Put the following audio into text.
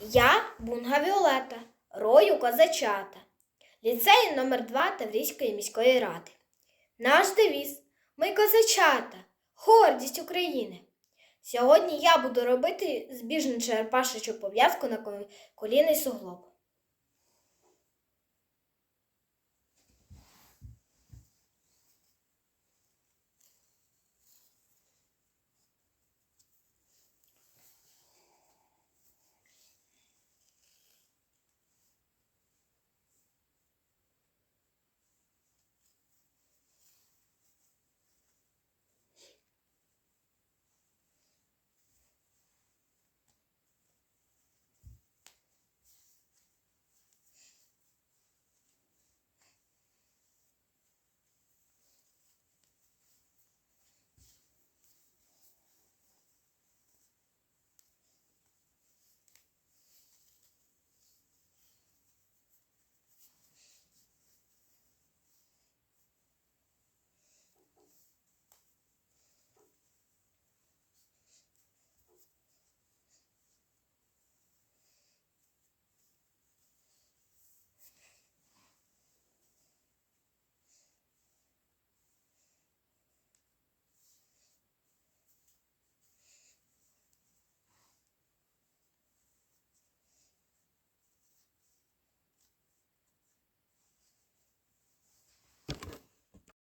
Я Бунга Віолета, рою козачата, ліцею номер 2 Таврійської міської ради. Наш девіз Ми козачата, гордість України. Сьогодні я буду робити збіжну черпашечу пов'язку на коліний суглоб.